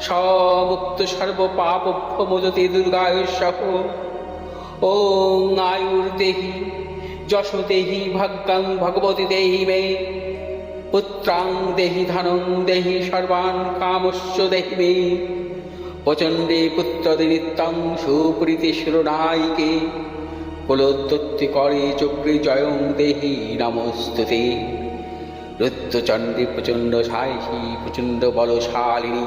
স্বমুক্ত সর্বপাপভ্যমোদতে দুর্গায়ুসহ ওং আয়ুর্দেহি যশোদেহি ভাগ্যাং ভগবতী দেহি মে। পুত্রাং দেহি ধনং দেহি সর্বান কামস্য দেহি মে। প্রচণ্ডে পুত্র নিত্যং সুপ্রীতি শিরোনায়িকে। কুলোদ্যোত্তি করে চক্রী জয়ং দেহি নমস্তুতে। রুদ্রচণ্ডী প্রচণ্ড সায়সী প্রচণ্ড বলশালিনী।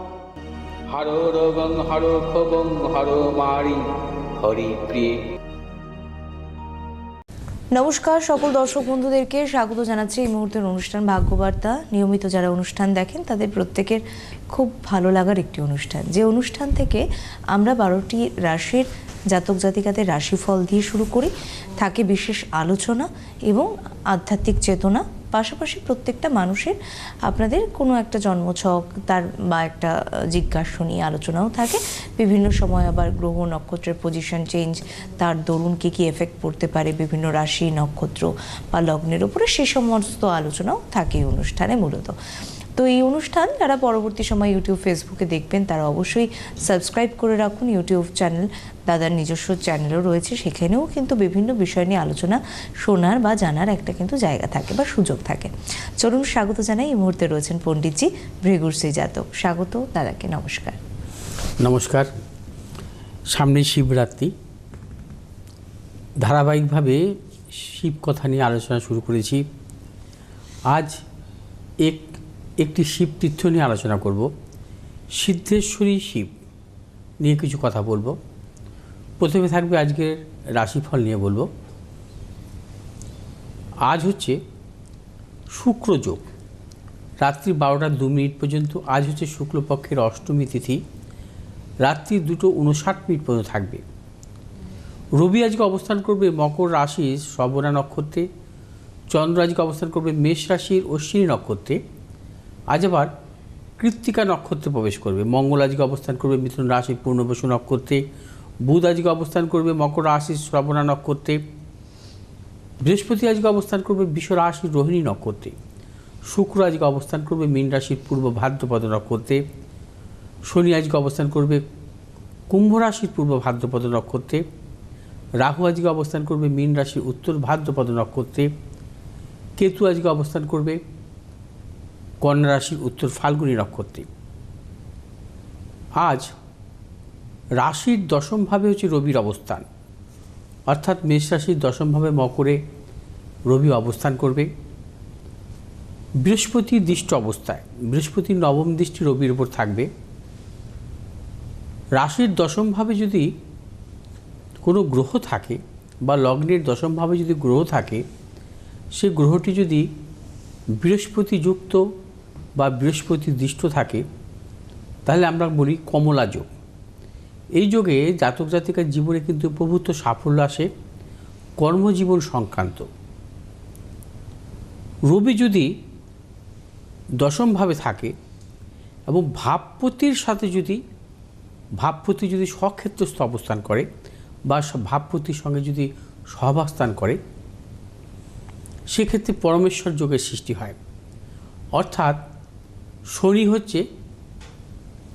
হর রোগং, হর ক্ষোভং, হর মারি, হরি প্রিয়ে। নমস্কার সকল দর্শক বন্ধুদেরকে, স্বাগত জানাচ্ছি এই মুহূর্তের অনুষ্ঠান ভাগ্যবার্তা। নিয়মিত যারা অনুষ্ঠান দেখেন, তাদের প্রত্যেকের খুব ভালো লাগার একটি অনুষ্ঠান। যে অনুষ্ঠান থেকে আমরা বারোটি রাশির জাতক জাতিকাদের রাশিফল দিয়ে শুরু করি। থাকে বিশেষ আলোচনা এবং আধ্যাত্মিক চেতনা পাশাপাশি প্রত্যেকটা মানুষের আপনাদের কোনো একটা জন্মছক, তার বা একটা জিজ্ঞাসা নিয়ে আলোচনাও থাকে। বিভিন্ন সময় আবার গ্রহ নক্ষত্রের পজিশন চেঞ্জ তার দরুন কী কী এফেক্ট পড়তে পারে বিভিন্ন রাশি, নক্ষত্র বা লগ্নের উপরে, সে সমস্ত আলোচনাও থাকে অনুষ্ঠানে মূলত। তো এই অনুষ্ঠান যারা পরবর্তী সময় ইউটিউব, ফেসবুকে দেখবেন, তারা অবশ্যই সাবস্ক্রাইব করে রাখুন। ইউটিউব চ্যানেল, দাদার নিজস্ব চ্যানেলও রয়েছে। সেখানেও কিন্তু বিভিন্ন বিষয় নিয়ে আলোচনা শোনার বা জানার একটা কিন্তু জায়গা থাকে বা সুযোগ থাকে। চলুন স্বাগত জানাই। এই মুহূর্তে রয়েছেন পণ্ডিতজি ভৃগুরশ্রী জাতক স্বাগত দাদাকে, নমস্কার। নমস্কার। সামনে শিবরাত্রি। ধারাবাহিকভাবে শিব কথা নিয়ে আলোচনা শুরু করেছি। আজ এক একটি শিব তীর্থ নিয়ে আলোচনা করব। সিদ্ধেশ্বরী শিব নিয়ে কিছু কথা বলব। প্রথমে থাকবে আজকের রাশিফল নিয়ে বলব। আজ হচ্ছে শুক্রযোগ রাত্রি বারোটা দু মিনিট পর্যন্ত, আজ হচ্ছে শুক্লপক্ষের অষ্টমী তিথি। রাত্রি দুটো উনষাট মিনিট পর্যন্ত থাকবে। রবি আজকে অবস্থান করবে মকর রাশির শ্রবণা নক্ষত্রে। চন্দ্র আজকে অবস্থান করবে মেষ রাশির অশ্বিনী নক্ষত্রে। আজ আবার কৃত্তিকা নক্ষত্রে প্রবেশ করবে। মঙ্গল আজকে অবস্থান করবে, মিথুন রাশির পূর্ণবসু নক্ষত্রে। বুধ আজকে অবস্থান করবে, মকর রাশির শ্রবণা নক্ষত্রে। বৃহস্পতি আজকে অবস্থান করবে বিশ্ব রাশির রোহিণী নক্ষত্রে। শুক্র আজকে অবস্থান করবে, মীন রাশির পূর্ব ভাদ্রপদ নক্ষত্রে। শনি আজকে অবস্থান করবে, কুম্ভ রাশির পূর্ব ভাদ্রপদ নক্ষত্রে। রাহু আজকে অবস্থান করবে, মীন রাশির উত্তর ভাদ্রপদ নক্ষত্রে। কেতু আজকে অবস্থান করবে কন্যা রাশির উত্তর ফাল্গুনী নক্ষত্রে। আজ রাশির দশমভাবে হচ্ছে রবির অবস্থান। অর্থাৎ মেষ রাশির দশমভাবে মকরে রবি অবস্থান করবে। বৃহস্পতি দৃষ্ট অবস্থায় বৃহস্পতির নবম দৃষ্টি রবির উপর থাকবে। রাশির দশমভাবে যদি কোনো গ্রহ থাকে বা লগ্নের দশমভাবে যদি গ্রহ থাকে, সে গ্রহটি যদি বৃহস্পতি যুক্ত বা বৃহস্পতি দৃষ্ট থাকে, তাহলে আমরা বলি কমলা যোগ। এই যোগে জাতক জাতিকার জীবনে কিন্তু প্রভূত সাফল্য আসে, কর্মজীবন সংক্রান্ত। রবি যদি দশমভাবে থাকে এবং ভাবপতির সাথে যদি, ভাবপতি যদি স্বক্ষেত্রস্থ অবস্থান করে বা ভাবপতির সঙ্গে যদি সহাবস্থান করে, সেক্ষেত্রে পরমেশ্বর যোগের সৃষ্টি হয়। অর্থাৎ শনি হচ্ছে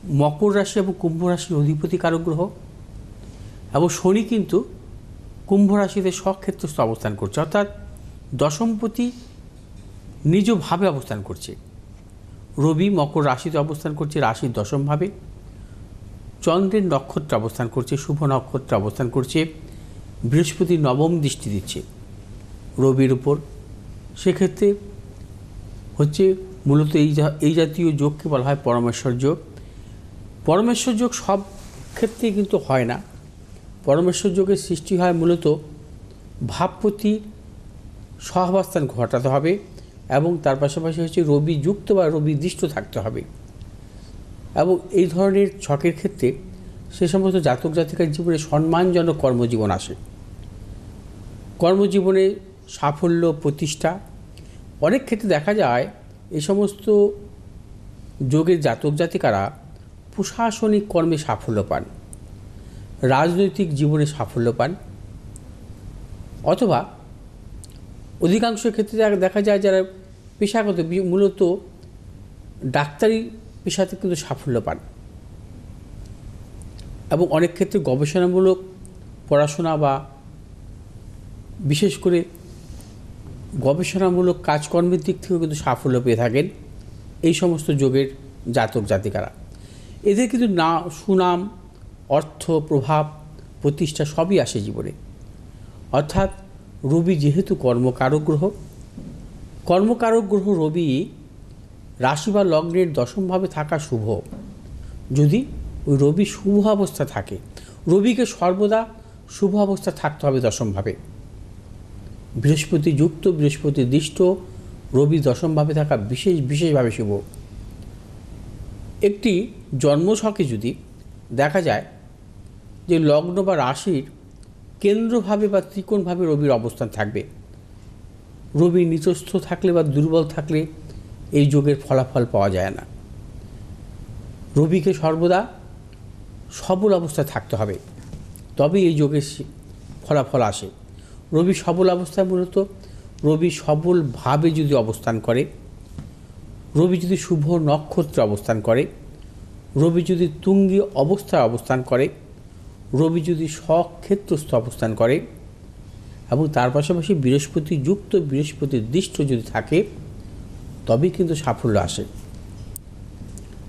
মকর রাশি এবং কুম্ভ রাশির অধিপতি কারক গ্রহ। এবং শনি কিন্তু কুম্ভ রাশিতে স্বক্ষেত্রস্থ অবস্থান করছে। অর্থাৎ দশমপতি নিজভাবে অবস্থান করছে। রবি মকর রাশিতে অবস্থান করছে রাশির দশমভাবে। চন্দ্রের নক্ষত্রে অবস্থান করছে, শুভ নক্ষত্রে অবস্থান করছে। বৃহস্পতি নবম দৃষ্টি দিচ্ছে রবির উপর। সেক্ষেত্রে হচ্ছে মূলত এই এই জাতীয় যোগকে বলা হয় পরমেশ্বর যোগ। পরমেশ্বর যোগ সব ক্ষেত্রেই কিন্তু হয় না। পরমেশ্বর যোগের সৃষ্টি হয় মূলত ভাবপতি সহাবস্থান ঘটাতে হবে এবং তার পাশাপাশি হচ্ছে রবি যুক্ত বা রবি দৃষ্ট থাকতে হবে। এবং এই ধরনের ছকের ক্ষেত্রে সে সমস্ত জাতক জাতিকার জীবনে সম্মানজনক কর্মজীবন আসে। কর্মজীবনে সাফল্য, প্রতিষ্ঠা, অনেক ক্ষেত্রে দেখা যায় এই সমস্ত যোগের জাতক জাতিকারা প্রশাসনিক কর্মে সাফল্য পান, রাজনৈতিক জীবনে সাফল্য পান, অথবা অধিকাংশ ক্ষেত্রে দেখা যায় যারা পেশাগত মূলত ডাক্তারি পেশাতে কিন্তু সাফল্য পান। এবং অনেক ক্ষেত্রে গবেষণামূলক পড়াশোনা বা বিশেষ করে গবেষণামূলক কাজকর্মের দিক থেকেও কিন্তু সাফল্য পেয়ে থাকেন এই সমস্ত যোগের জাতক জাতিকারা। এদের কিন্তু না, সুনাম, অর্থ, প্রভাব, প্রতিষ্ঠা সবই আসে জীবনে। অর্থাৎ রবি যেহেতু কর্মকারক গ্রহ কর্মকারক গ্রহ রবি রাশি বা লগ্নের দশমভাবে থাকা শুভ। যদি ওই রবি শুভ অবস্থা থাকে, রবিকে সর্বদা শুভ অবস্থা থাকতে হবে দশমভাবে। বৃহস্পতি যুক্ত, বৃহস্পতি দৃষ্ট, রবি দশমভাবে থাকা, বিশেষ, বিশেষভাবে শুভ। একটি জন্মছকে যদি দেখা যায় যে লগ্ন বা রাশির কেন্দ্রভাবে বা ত্রিকোণভাবে রবির অবস্থান থাকবে, রবি নিচস্থ থাকলে বা দুর্বল থাকলে এই যোগের ফলাফল পাওয়া যায় না। রবিকে সর্বদা সবল অবস্থায় থাকতে হবে তবে এই যোগের ফলাফল আসে। রবি সবল অবস্থায় মূলত। রবি সবলভাবে যদি অবস্থান করে, রবি যদি শুভ নক্ষত্রে অবস্থান করে, রবি যদি তুঙ্গী অবস্থায় অবস্থান করে, রবি যদি স্বক্ষেত্রস্থ অবস্থান করে এবং তার পাশাপাশি বৃহস্পতি যুক্ত, বৃহস্পতির দৃষ্ট যদি থাকে, তবেই কিন্তু সাফল্য আসে।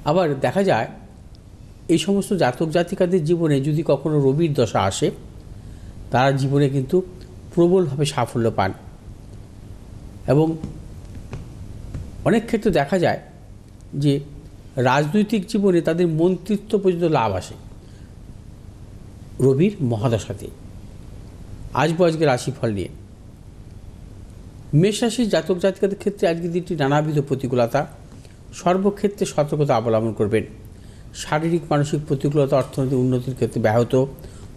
আবার দেখা যায়, এই সমস্ত জাতক জাতিকাদের জীবনে যদি কখনো রবির দশা আসে, তারা জীবনে কিন্তু প্রবলভাবে সাফল্য পান। এবং অনেক ক্ষেত্রে দেখা যায় যে রাজনৈতিক জীবনে তাদের মন্ত্রিত্ব পর্যন্ত লাভ আসে। রবির মহাদশাতে। আসব আজকে রাশিফল নিয়ে। মেষ রাশির জাতক জাতিকাদের ক্ষেত্রে আজকের দিনটি নানাবিধ প্রতিকূলতা, সর্বক্ষেত্রে সতর্কতা অবলম্বন করবেন। শারীরিক, মানসিক প্রতিকূলতা অর্থনৈতিক উন্নতির ক্ষেত্রে ব্যাহত।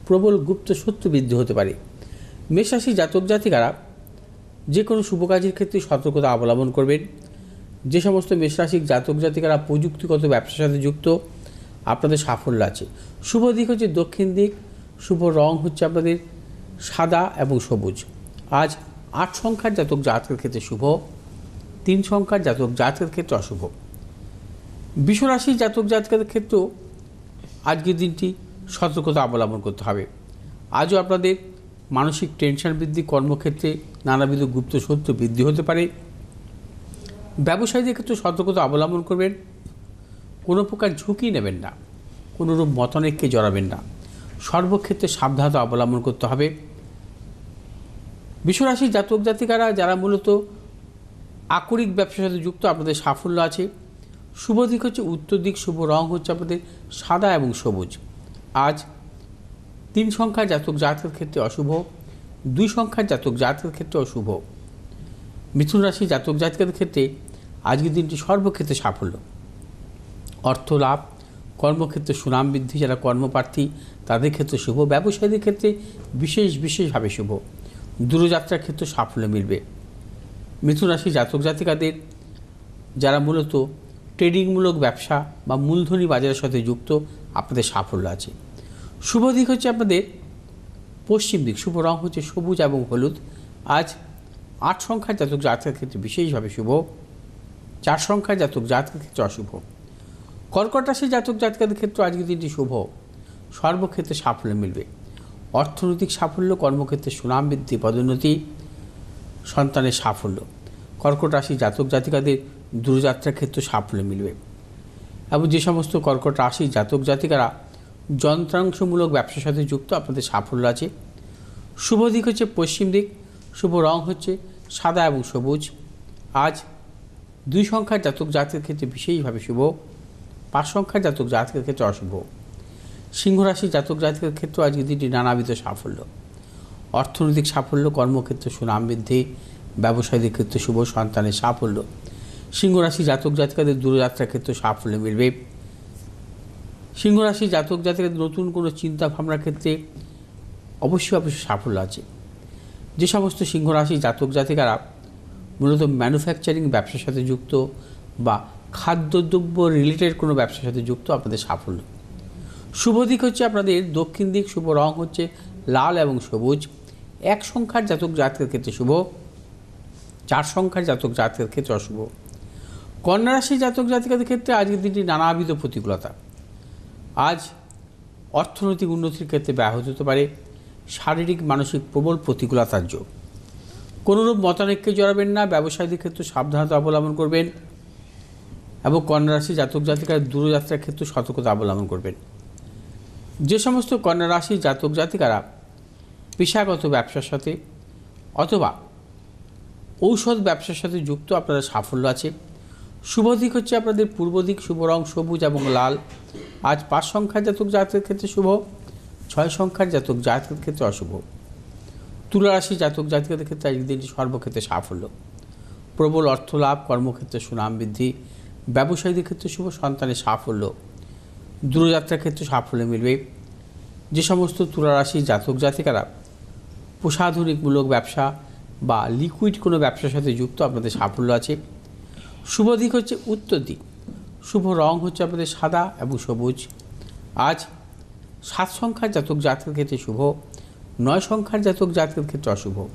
প্রবল গুপ্ত সত্য বৃদ্ধি হতে পারে। মেষ রাশির জাতক জাতিকারা যে কোনো শুভ কাজের ক্ষেত্রে সতর্কতা অবলম্বন করবেন। যে সমস্ত মেষরাশিক জাতক জাতিকারা প্রযুক্তিগত ব্যবসার সাথে যুক্ত, আপনাদের সাফল্য আছে। শুভ দিক হচ্ছে দক্ষিণ দিক, শুভ রং হচ্ছে আপনাদের সাদা এবং সবুজ। আজ আট সংখ্যার জাতক জাতকের ক্ষেত্রে শুভ, তিন সংখ্যার জাতক জাতকের ক্ষেত্রে অশুভ। বিশ্বরাশির জাতক জাতকের ক্ষেত্রেও আজকের দিনটি সতর্কতা অবলম্বন করতে হবে। আজও আপনাদের মানসিক টেনশন বৃদ্ধি কর্মক্ষেত্রে নানাবিধ গুপ্ত সত্য বৃদ্ধি হতে পারে। ব্যবসায়ীদের ক্ষেত্রে সতর্কতা অবলম্বন করবেন। কোনো প্রকার ঝুঁকি নেবেন না। কোনোরূপ মতনৈক্যে জড়াবেন না। সর্বক্ষেত্রে সাবধানতা অবলম্বন করতে হবে। বিশ্বরাশির জাতক জাতিকারা যারা মূলত আকরিক ব্যবসার সাথে যুক্ত, আপনাদের সাফল্য আছে। শুভ দিক হচ্ছে উত্তর দিক, শুভ রং হচ্ছে আপনাদের সাদা এবং সবুজ। আজ তিন সংখ্যার জাতক জাতকের ক্ষেত্রে অশুভ, দুই সংখ্যার জাতক জাতকের ক্ষেত্রে অশুভ। মিথুন রাশি জাতক জাতকের ক্ষেত্রে আজকের দিনটি সর্বক্ষেত্রে সাফল্য। অর্থ লাভ, কর্মক্ষেত্রে সুনাম বৃদ্ধি, যারা কর্মপ্রার্থী, তাদের ক্ষেত্রে শুভ, ব্যবসায়ীদের ক্ষেত্রে বিশেষ বিশেষভাবে শুভ। দূরযাত্রার ক্ষেত্রে সাফল্য মিলবে। মিথুন রাশি জাতক জাতিকাদের, যারা মূলত ট্রেডিংমূলক ব্যবসা বা মূলধনী বাজারের সাথে যুক্ত, আপনাদের সাফল্য আছে। শুভ দিক হচ্ছে আপনাদের পশ্চিম দিক, শুভ রং হচ্ছে সবুজ এবং হলুদ। আজ আট সংখ্যার জাতক জাতকের ক্ষেত্রে বিশেষভাবে শুভ, চার সংখ্যার জাতক জাতকের ক্ষেত্রে অশুভ। কর্কট রাশি জাতক জাতকের ক্ষেত্রে আজকের দিনটি শুভ। সর্বক্ষেত্রে সাফল্য মিলবে। অর্থনৈতিক সাফল্য, কর্মক্ষেত্রে সুনাম বৃদ্ধি, পদোন্নতি, সন্তানের সাফল্য। কর্কট রাশি জাতক জাতিকাদের দূরযাত্রার ক্ষেত্রে সাফল্য মিলবে। এবং যে সমস্ত কর্কট রাশি জাতক জাতিকারা যন্ত্রাংশমূলক ব্যবসার সাথে যুক্ত, আপনাদের সাফল্য আছে। শুভ দিক হচ্ছে পশ্চিম দিক, শুভ রং হচ্ছে সাদা এবং সবুজ। আজ দুই সংখ্যার জাতক জাতকের ক্ষেত্রে বিশেষভাবে শুভ, পাঁচ সংখ্যার জাতক জাতকের ক্ষেত্রে অশুভ। সিংহ রাশি জাতক জাতকের ক্ষেত্রে আজকে দিনটি নানাবিধ সাফল্য। অর্থনৈতিক সাফল্য, কর্মক্ষেত্রে সুনাম বৃদ্ধি, ব্যবসায়ীদের ক্ষেত্রে শুভ, সন্তানের সাফল্য। সিংহ রাশি জাতক জাতিকাদের দূরযাত্রার ক্ষেত্রে সাফল্য মিলবে। সিংহ রাশি জাতক জাতিকাদের নতুন কোনো চিন্তা ভাবনার ক্ষেত্রে অবশ্যই অবশ্যই সাফল্য আছে। যে সমস্ত সিংহ রাশি জাতক জাতিকারা মূলত ম্যানুফ্যাকচারিং ব্যবসার সাথে যুক্ত বা খাদ্যদ্রব্য রিলেটেড কোনো ব্যবসার সাথে যুক্ত আপনাদের সাফল্য। শুভ দিক হচ্ছে আপনাদের দক্ষিণ দিক, শুভ রং হচ্ছে লাল এবং সবুজ। এক সংখ্যার জাতক জাতকের ক্ষেত্রে শুভ, চার সংখ্যার জাতক জাতকের ক্ষেত্রে অশুভ। কন্যা রাশি জাতক জাতিকাদের ক্ষেত্রে আজকের দিনটি নানাবিধ প্রতিকূলতা। আজ অর্থনৈতিক উন্নতির ক্ষেত্রে ব্যাহত হতে পারে শারীরিক, মানসিক প্রবল প্রতিকূলতার যোগ। কোনোরূপ মতানৈক্যে জড়াবেন না, ব্যবসায়ীদের ক্ষেত্রে সাবধানতা অবলম্বন করবেন এবং কন্যা রাশি জাতক জাতিকার দূরযাত্রার ক্ষেত্রে সতর্কতা অবলম্বন করবেন। যে সমস্ত কন্যা রাশি জাতক জাতিকারা পেশাগত ব্যবসার সাথে অথবা ঔষধ ব্যবসার সাথে যুক্ত আপনারা সাফল্য আছে। শুভ দিক হচ্ছে আপনাদের পূর্ব দিক, শুভ রং সবুজ এবং লাল। আজ পাঁচ সংখ্যার জাতক জাতকের ক্ষেত্রে শুভ, ছয় সংখ্যার জাতক জাতকের ক্ষেত্রে অশুভ। তুলা রাশি জাতক জাতিকাদের ক্ষেত্রে আজকের দিনটি সর্বক্ষেত্রে সাফল্য। প্রবল অর্থ লাভ কর্মক্ষেত্রে সুনাম বৃদ্ধি, ব্যবসায়ীদের ক্ষেত্রে শুভ, সন্তানের সাফল্য। দূরযাত্রার ক্ষেত্রে সাফল্য মিলবে। যে সমস্ত তুলা রাশি জাতক জাতিকারা প্রসাধনিকমূলক ব্যবসা বা লিকুইড কোনো ব্যবসার সাথে যুক্ত, আপনাদের সাফল্য আছে। শুভ দিক হচ্ছে উত্তর দিক। শুভ রং হচ্ছে আপনাদের সাদা এবং সবুজ। আজ সাত সংখ্যার জাতক জাতকের ক্ষেত্রে শুভ, নয় সংখ্যার জাতক জাতকের ক্ষেত্রে অশুভ।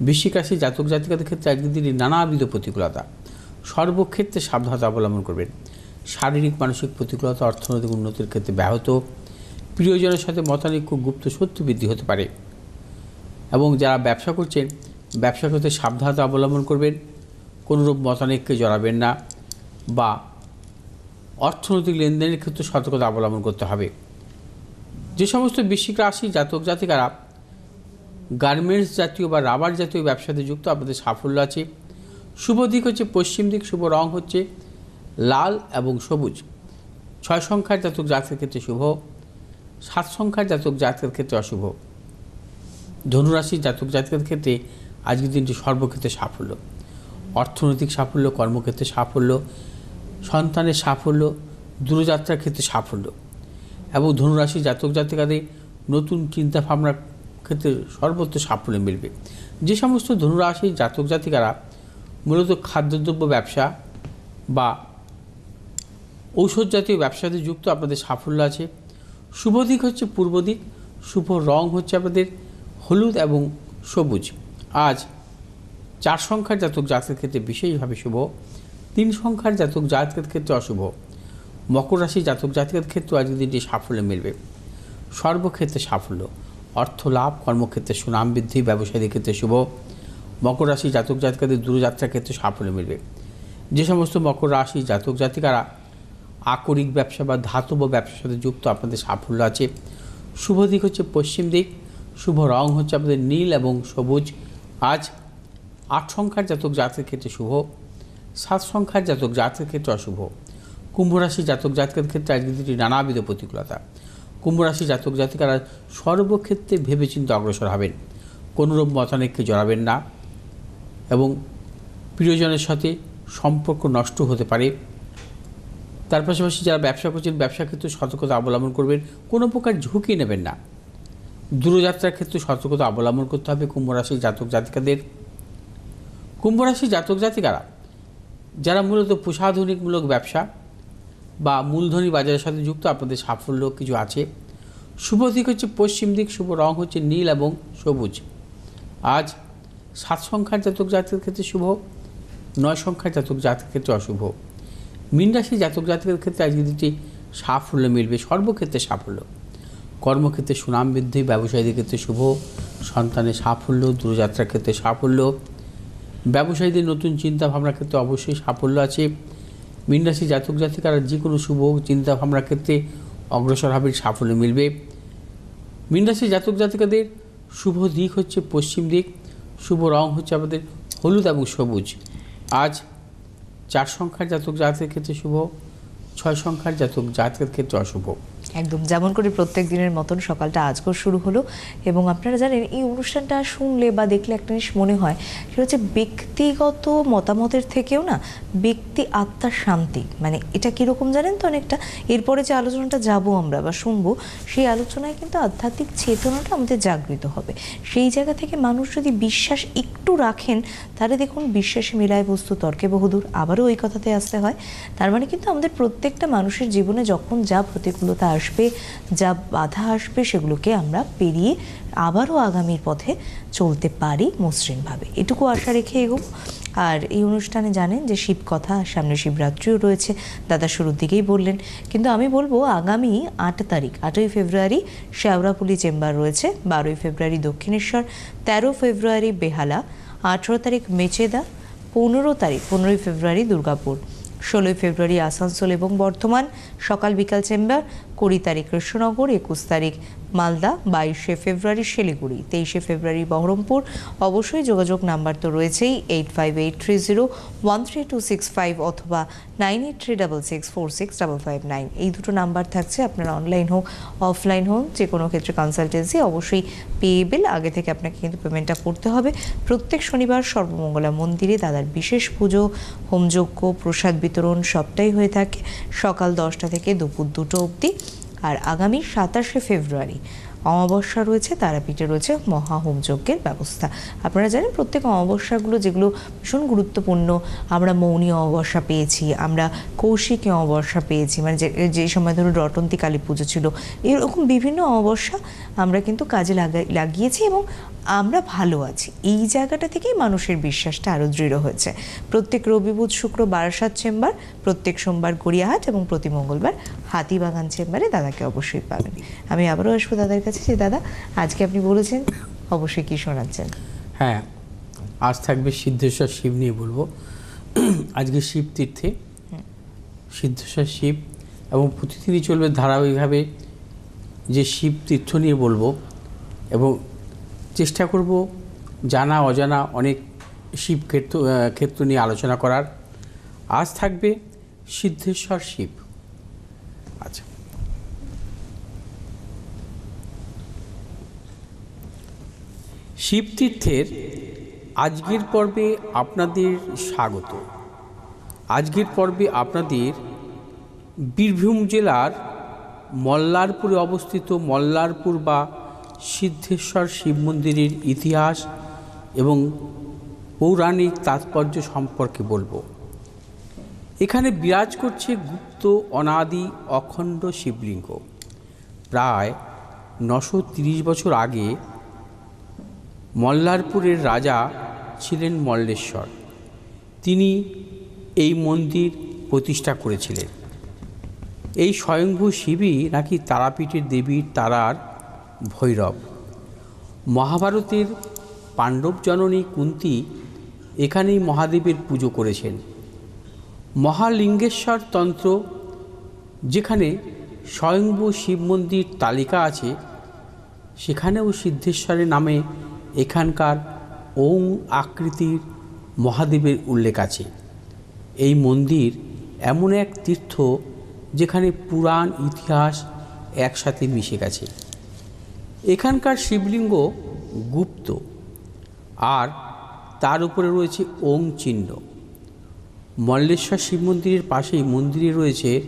বৃশ্চিক রাশি জাতক জাতিকাদের ক্ষেত্রে আজকের দিনে নানাবিধ প্রতিকূলতা। সর্বক্ষেত্রে সাবধানতা অবলম্বন করবেন। শারীরিক, মানসিক প্রতিকূলতা, অর্থনৈতিক উন্নতির ক্ষেত্রে ব্যাহত। প্রিয়জনের সাথে মতানৈক্য, গুপ্ত শত্রু বৃদ্ধি হতে পারে। এবং যারা ব্যবসা করছেন, ব্যবসা করতে সাবধানতা অবলম্বন করবেন। কোনোরূপ মতানৈক্যে জড়াবেন না বা অর্থনৈতিক লেনদেনের ক্ষেত্রে সতর্কতা অবলম্বন করতে হবে। যে সমস্ত বৃশ্চিক রাশি, জাতক, জাতিকারা গার্মেন্টস জাতীয় বা রাবার জাতীয় ব্যবসাতে যুক্ত, আপনাদের সাফল্য আছে। শুভ দিক হচ্ছে পশ্চিম দিক, শুভ রং হচ্ছে লাল এবং সবুজ। ছয় সংখ্যার জাতক, জাতকের ক্ষেত্রে শুভ। সাত সংখ্যার জাতক, জাতকের ক্ষেত্রে অশুভ। ধনুরাশির জাতক, জাতকের ক্ষেত্রে আজকের দিনটি সর্বক্ষেত্রে সাফল্য। অর্থনৈতিক সাফল্য, কর্মক্ষেত্রে সাফল্য, সন্তানের সাফল্য, দূরযাত্রার ক্ষেত্রে সাফল্য এবং ধনুরাশি জাতক জাতিকাদের নতুন চিন্তা ভাবনার ক্ষেত্রে সর্বত্র সাফল্য মিলবে। যে সমস্ত ধনুরাশি জাতক জাতিকারা মূলত খাদ্যদ্রব্য ব্যবসা বা ঔষধ জাতীয় ব্যবসাতে যুক্ত, আপনাদের সাফল্য আছে। শুভ দিক হচ্ছে পূর্ব দিক, শুভ রং হচ্ছে আপনাদের হলুদ এবং সবুজ। আজ চার সংখ্যার জাতক জাতকের ক্ষেত্রে বিশেষভাবে শুভ, তিন সংখ্যার জাতক জাতকের ক্ষেত্রে অশুভ। মকর রাশি জাতক জাতকের ক্ষেত্রে আজকের দিনটি সাফল্য মিলবে। সর্বক্ষেত্রে সাফল্য। অর্থ লাভ, কর্মক্ষেত্রে সুনাম বৃদ্ধি, ব্যবসায়ীদের ক্ষেত্রে শুভ। মকর রাশি জাতক জাতিকাদের দূরযাত্রার ক্ষেত্রে সাফল্য মিলবে। যে সমস্ত মকর রাশি জাতক জাতিকারা আকরিক ব্যবসা বা ধাতব ব্যবসার সাথে যুক্ত, আপনাদের সাফল্য আছে। শুভ দিক হচ্ছে পশ্চিম দিক, শুভ রং হচ্ছে আপনাদের নীল এবং সবুজ। আজ আট সংখ্যার জাতক জাতকের ক্ষেত্রে শুভ, সাত সংখ্যার জাতক জাতকের ক্ষেত্রে অশুভ। কুম্ভ রাশি জাতক জাতকের ক্ষেত্রে আজকের দিনটি নানাবিধ প্রতিকূলতা। কুম্ভ রাশি জাতক জাতিকারা সর্বক্ষেত্রে ভেবেচিন্তে অগ্রসর হবেন। কোনোরূপ মতানৈক্যে জড়াবেন না এবং প্রিয়জনের সাথে সম্পর্ক নষ্ট হতে পারে। তার পাশাপাশি যারা ব্যবসা করছেন ব্যবসা ক্ষেত্রে সতর্কতা অবলম্বন করবেন, কোনো প্রকার ঝুঁকি নেবেন না। দূরযাত্রার ক্ষেত্রে সতর্কতা অবলম্বন করতে হবে কুম্ভ রাশির জাতক জাতিকাদের। কুম্ভ রাশির জাতক জাতিকারা, যারা মূলত প্রসাধনিকমূলক ব্যবসা বা মূলধনী বাজারের সাথে যুক্ত, আপনাদের সাফল্য কিছু আছে। শুভ দিক হচ্ছে পশ্চিম দিক, শুভ রং হচ্ছে নীল এবং সবুজ। আজ সাত সংখ্যার জাতক জাতকের ক্ষেত্রে শুভ, নয় সংখ্যার জাতক জাতকের ক্ষেত্রে অশুভ। মীন রাশি জাতক জাতকের ক্ষেত্রে আজকে দিনটি সাফল্য মিলবে, সর্বক্ষেত্রে সাফল্য। কর্মক্ষেত্রে সুনাম বৃদ্ধি, ব্যবসায়ীদের ক্ষেত্রে শুভ, সন্তানের সাফল্য, দূরযাত্রার ক্ষেত্রে সাফল্য ব্যবসায়ীদের নতুন চিন্তা ভাবনার ক্ষেত্রে অবশ্যই সাফল্য আছে। মীন রাশি জাতক জাতিকারা যে কোনো শুভ চিন্তা ভাবনার ক্ষেত্রে অগ্রসর হবে সাফল্য মিলবে। মীন রাশি জাতক জাতিকাদের শুভ দিক হচ্ছে পশ্চিম দিক, শুভ রং হচ্ছে আমাদের হলুদ এবং সবুজ। আজ চার সংখ্যার জাতক জাতকের ক্ষেত্রে শুভ, ছয় সংখ্যার জাতক জাতকের ক্ষেত্রে অশুভ। একদম যেমন করে প্রত্যেক দিনের মতন সকালটা আজকেও শুরু হলো। এবং আপনারা জানেন, এই অনুষ্ঠানটা শুনলে বা দেখলে একটা জিনিস মনে হয়, সেটা হচ্ছে ব্যক্তিগত মতামতের থেকেও না, ব্যক্তি আত্মার শান্তি। মানে এটা কীরকম জানেন তো অনেকটা? এরপরে যে আলোচনাটা যাব আমরা বা শুনব, সেই আলোচনায় কিন্তু আধ্যাত্মিক চেতনাটা আমাদের জাগৃত হবে। সেই জায়গা থেকে মানুষ যদি বিশ্বাস একটু রাখেন, তাহলে দেখুন বিশ্বাসে মিলায় বস্তু, তর্কে বহুদূর। আবারও ওই কথাতে আসতে হয়। তার মানে কিন্তু আমাদের প্রত্যেকটা মানুষের জীবনে যখন যা প্রতিকূলতা আসবে, যা বাধা আসবে সেগুলোকে আমরা পেরিয়ে আবারও আগামীর পথে চলতে পারি মসৃণভাবে। এটুকু আশা রেখে এগোবো। আর এই অনুষ্ঠানে জানেন যে শিব কথা, সামনে শিবরাত্রিও রয়েছে, দাদা শুরুর দিকেই বললেন। কিন্তু আমি বলব, আগামী আট তারিখ, আটই ফেব্রুয়ারি শেওড়াপুলি চেম্বার রয়েছে, বারোই ফেব্রুয়ারি দক্ষিণেশ্বর, তেরো ফেব্রুয়ারি বেহালা, আঠেরো তারিখ মেচেদা, পনেরো তারিখ, পনেরোই ফেব্রুয়ারি দুর্গাপুর। ষোলোই ফেব্রুয়ারি আসানসোল এবং বর্ধমান। সকাল বিকাল চেম্বার কুড়ি তারিখ কৃষ্ণনগর একুশ তারিখ মালদা, বাইশে ফেব্রুয়ারি শিলিগুড়ি, তেইশে ফেব্রুয়ারি বহরমপুর। অবশ্যই যোগাযোগ নাম্বার তো রয়েছেই eight five eight three zero one three two six five অথবা nine eight three double six four six double five nine এই দুটো নাম্বার থাকছে, আপনারা অনলাইন হোক অফলাইন হোক যে কোনো ক্ষেত্রে কনসালটেন্সি অবশ্যই পেয়েবেল আগে থেকে আপনাকে কিন্তু পেমেন্টটা করতে হবে। প্রত্যেক শনিবার সর্বমঙ্গলা মন্দিরে দাদার বিশেষ পুজো, হোমযজ্ঞ, প্রসাদ বিতরণ সবটাই হয়ে থাকে। সকাল দশটা থেকে দুপুর দুটো অবধি। আর আগামী সাতাশে ফেব্রুয়ারি। অমাবস্যা রয়েছে, তারাপীঠে রয়েছে মহা হোমযজ্ঞের ব্যবস্থা। আপনারা জানেন প্রত্যেক অমাবস্যাগুলো যেগুলো ভীষণ গুরুত্বপূর্ণ, আমরা মৌনী অমাবস্যা পেয়েছি, আমরা কৌশিকী অমাবস্যা পেয়েছি মানে যে যে সময় ধরুন রটন্তী কালী পুজো ছিল, এরকম বিভিন্ন অমাবস্যা আমরা কিন্তু কাজে লাগাই লাগিয়েছি এবং আমরা ভালো আছি। এই জায়গাটা থেকেই মানুষের বিশ্বাসটা আরও দৃঢ় হয়েছে। প্রত্যেক রবি বুধ, শুক্র, বারাসাত চেম্বার, প্রত্যেক সোমবার গড়িয়াহাট এবং প্রতি মঙ্গলবার হাতিবাগান চেম্বারে দাদাকে অবশ্যই পাবেন। আমি আবারও আসব দাদার কাছে যে দাদা আজকে আপনি বলেছেন অবশ্যই কি শোনাচ্ছেন? হ্যাঁ আজ থাকবে সিদ্ধেশ্বর শিব নিয়ে বলব। আজকে শিব তীর্থে। সিদ্ধেশ্বর শিব এবং প্রতিদিনই চলবে ধারাবাহিকভাবে যে শিব তীর্থ নিয়ে বলব এবং চেষ্টা করব জানা অজানা অনেক শিব ক্ষেত্র ক্ষেত্র নিয়ে আলোচনা করার। আজ থাকবে সিদ্ধেশ্বর শিব। শিবতীর্থের আজকের পর্বে আপনাদের স্বাগত। আজকের পর্বে আপনাদের বীরভূম জেলার মল্লারপুরে অবস্থিত মল্লারপুর বা সিদ্ধেশ্বর শিব মন্দিরের ইতিহাস এবং পৌরাণিক তাৎপর্য সম্পর্কে বলব। এখানে বিরাজ করছে গুপ্ত, অনাদি, অখণ্ড শিবলিঙ্গ। প্রায় নশো বছর আগে মল্লারপুরের রাজা ছিলেন মল্লেশ্বর। তিনি এই মন্দির প্রতিষ্ঠা করেছিলেন। এই স্বয়ংভূ শিবই নাকি তারাপীঠের দেবীর তারার ভৈরব। মহাভারতের পাণ্ডব জননী কুন্তি এখানেই মহাদেবের পুজো করেছেন। মহালিঙ্গেশ্বর তন্ত্র, যেখানে স্বয়ংভূ শিব মন্দির তালিকা আছে, সেখানেও সিদ্ধেশ্বরের নামে এখানকার ওং আকৃতির মহাদেবের উল্লেখ আছে। এই মন্দির এমন এক তীর্থ যেখানে পুরাণ, ইতিহাস একসাথে মিশে গেছে। এখানকার শিবলিঙ্গ গুপ্ত আর তার উপরে রয়েছে ওং চিহ্ন। মল্লেশ্বর শিব মন্দিরের পাশেই মন্দিরে রয়েছে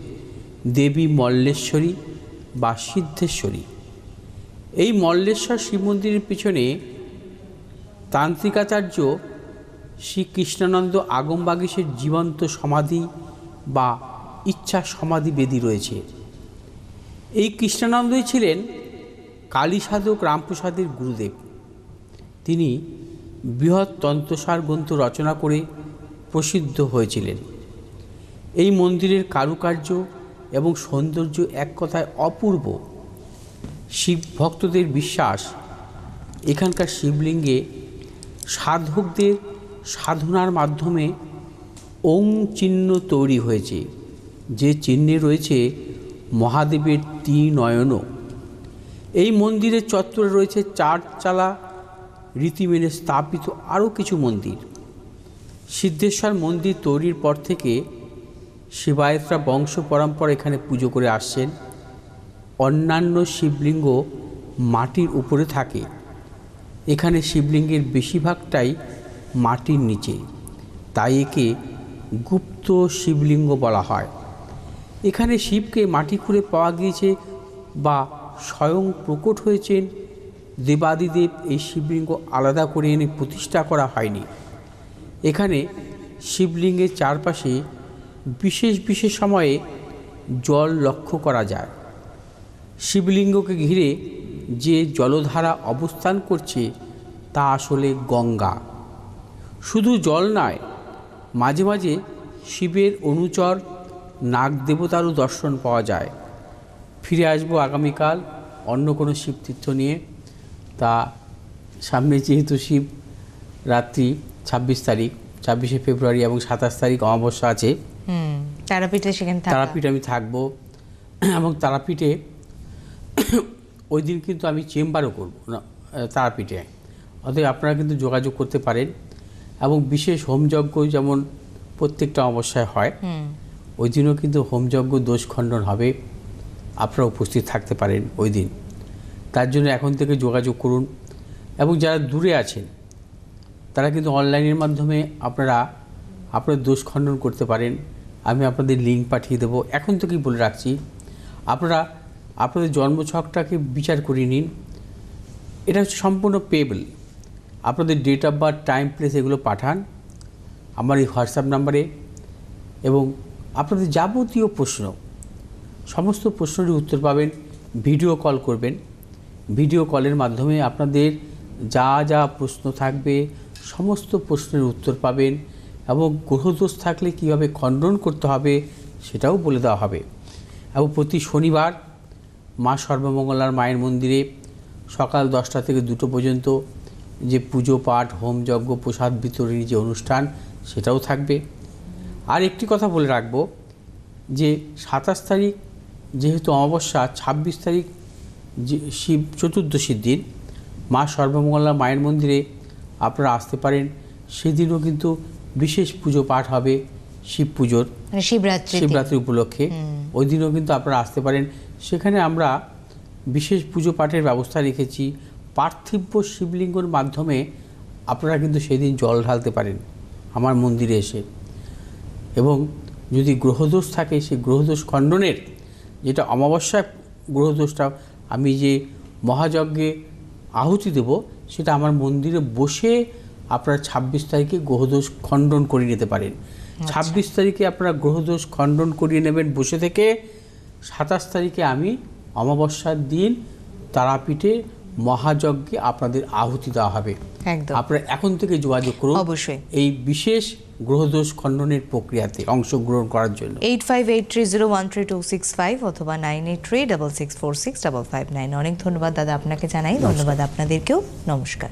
দেবী মল্লেশ্বরী বা সিদ্ধেশ্বরী। এই মল্লেশ্বর শিব মন্দিরের পিছনে তান্ত্রিকাচার্য শ্রী কৃষ্ণানন্দ আগমবাগীশের জীবন্ত সমাধি বা ইচ্ছা সমাধি বেদি রয়েছে। এই কৃষ্ণানন্দই ছিলেন কালী সাধক রামপ্রসাদের গুরুদেব। তিনি বৃহৎ তন্ত্রসার গ্রন্থ রচনা করে প্রসিদ্ধ হয়েছিলেন। এই মন্দিরের কারুকার্য এবং সৌন্দর্য এক কথায় অপূর্ব। শিব ভক্তদের বিশ্বাস, এখানকার শিবলিঙ্গে সাধকদের সাধনার মাধ্যমে ওং চিহ্ন তৈরি হয়েছে। যে চিহ্নে রয়েছে মহাদেবের ত্রিনয়নও। এই মন্দিরের চত্বরে রয়েছে চারচালা, রীতি মেনে স্থাপিত আরও কিছু মন্দির। সিদ্ধেশ্বর মন্দির তৈরির পর থেকে শিবায়তরা বংশ পরম্পরা এখানে পুজো করে আসছেন। অন্যান্য শিবলিঙ্গ মাটির উপরে থাকে। এখানে শিবলিঙ্গের বেশিরভাগটাই মাটির নিচে। তাই একে গুপ্ত শিবলিঙ্গ বলা হয়। এখানে শিবকে মাটি খুঁড়ে পাওয়া গিয়েছে বা স্বয়ং প্রকট হয়েছেন। দেবাদিদেব এই শিবলিঙ্গ আলাদা করে এনে প্রতিষ্ঠা করা হয়নি। এখানে শিবলিঙ্গের চারপাশে বিশেষ বিশেষ সময়ে জল লক্ষ্য করা যায়। শিবলিঙ্গকে ঘিরে যে জলধারা অবস্থান করছে তা আসলে গঙ্গা। শুধু জল নয় মাঝে মাঝে শিবের অনুচর নাগ দেবতারও দর্শন পাওয়া যায়। ফিরে আসব আগামীকাল অন্য কোনো শিবতীর্থ নিয়ে। তা সামনে যেহেতু শিব রাত্রি ছাব্বিশ তারিখ ছাব্বিশে ফেব্রুয়ারি এবং সাতাশ তারিখ অমাবস্যা আছে। তারাপীঠে সেখানে তারাপীঠ আমি থাকব। এবং তারাপীঠে ওই দিন কিন্তু আমি চেম্বারও করব তারাপীঠে। অতএব আপনারা কিন্তু যোগাযোগ করতে পারেন এবং বিশেষ হোমযজ্ঞ যেমন প্রত্যেকটা অমাবস্যায় হয় ওই দিনও কিন্তু হোমযজ্ঞ দোষ খণ্ডন হবে। আপনারা উপস্থিত থাকতে পারেন ওই দিন। তার জন্য এখন থেকে যোগাযোগ করুন এবং যারা দূরে আছেন তারা কিন্তু অনলাইনের মাধ্যমে আপনারা আপনার দোষ খণ্ডন করতে পারেন। আমি আপনাদের লিঙ্ক পাঠিয়ে দেবো। এখন থেকেই বলে রাখছি আপনারা আপনাদের জন্মছকটাকে বিচার করে নিন। এটা হচ্ছে সম্পূর্ণ পেয়েবল আপনাদের date of birth time place এগুলো পাঠান। আমার এই হোয়াটসঅ্যাপ নাম্বারে। এবং আপনাদের যাবতীয় প্রশ্ন, সমস্ত প্রশ্নেরই উত্তর পাবেন ভিডিও কল করবেন। ভিডিও কলের মাধ্যমে আপনাদের যা যা প্রশ্ন থাকবে, সমস্ত প্রশ্নের উত্তর পাবেন এবং গ্রহদোষ থাকলে কীভাবে খণ্ডন করতে হবে সেটাও বলে দেওয়া হবে। এবং প্রতি শনিবার মা সর্বমঙ্গলার মায়ের মন্দিরে সকাল দশটা থেকে দুটো পর্যন্ত যে পুজো পাঠ হোম যজ্ঞ প্রসাদ বিতরণী যে অনুষ্ঠান সেটাও থাকবে। আর একটি কথা বলে রাখব যে সাতাশ তারিখ যেহেতু অমাবস্যা ছাব্বিশ তারিখ যে শিব চতুর্দশীর দিন মা সর্বমঙ্গলা মায়ের মন্দিরে আপনারা আসতে পারেন। সেদিনও কিন্তু বিশেষ পুজো পাঠ হবে শিব পুজোর। মানে শিবরাত্রি শিবরাত্রি উপলক্ষে। ওই দিনও কিন্তু আপনারা আসতে পারেন। সেখানে আমরা বিশেষ পুজো পাঠের ব্যবস্থা রেখেছি। পার্থিব্য শিবলিঙ্গর মাধ্যমে আপনারা কিন্তু সেদিন জল ঢালতে পারেন আমার মন্দিরে এসে। এবং যদি গ্রহদোষ থাকে সেই গ্রহদোষ খণ্ডনের যেটা অমাবস্যায় গ্রহদোষটা আমি যে মহাযজ্ঞে আহুতি দেব সেটা আমার মন্দিরে বসে আপনারা ছাব্বিশ তারিখে গ্রহদোষ খণ্ডন করে নিতে পারেন। ছাব্বিশ তারিখে আপনারা গ্রহদোষ খণ্ডন করিয়ে নেবেন বসে থেকে সাতাশ তারিখে আমি অমাবস্যার দিন তারাপীঠে মহাযজ্ঞে আপনাদের আহুতি দেওয়া হবে। একদম। আপনারা এখন থেকে যোগাযোগ করুন অবশ্যই। এই বিশেষ গ্রহদোষ খণ্ডনের প্রক্রিয়াতে অংশগ্রহণ করার জন্য। Eight five eight three zero one three two six five অথবা nine eight three double six four six double five nine. অনেক ধন্যবাদ দাদা আপনাকে জানাই। ধন্যবাদ আপনাদেরকেও। নমস্কার।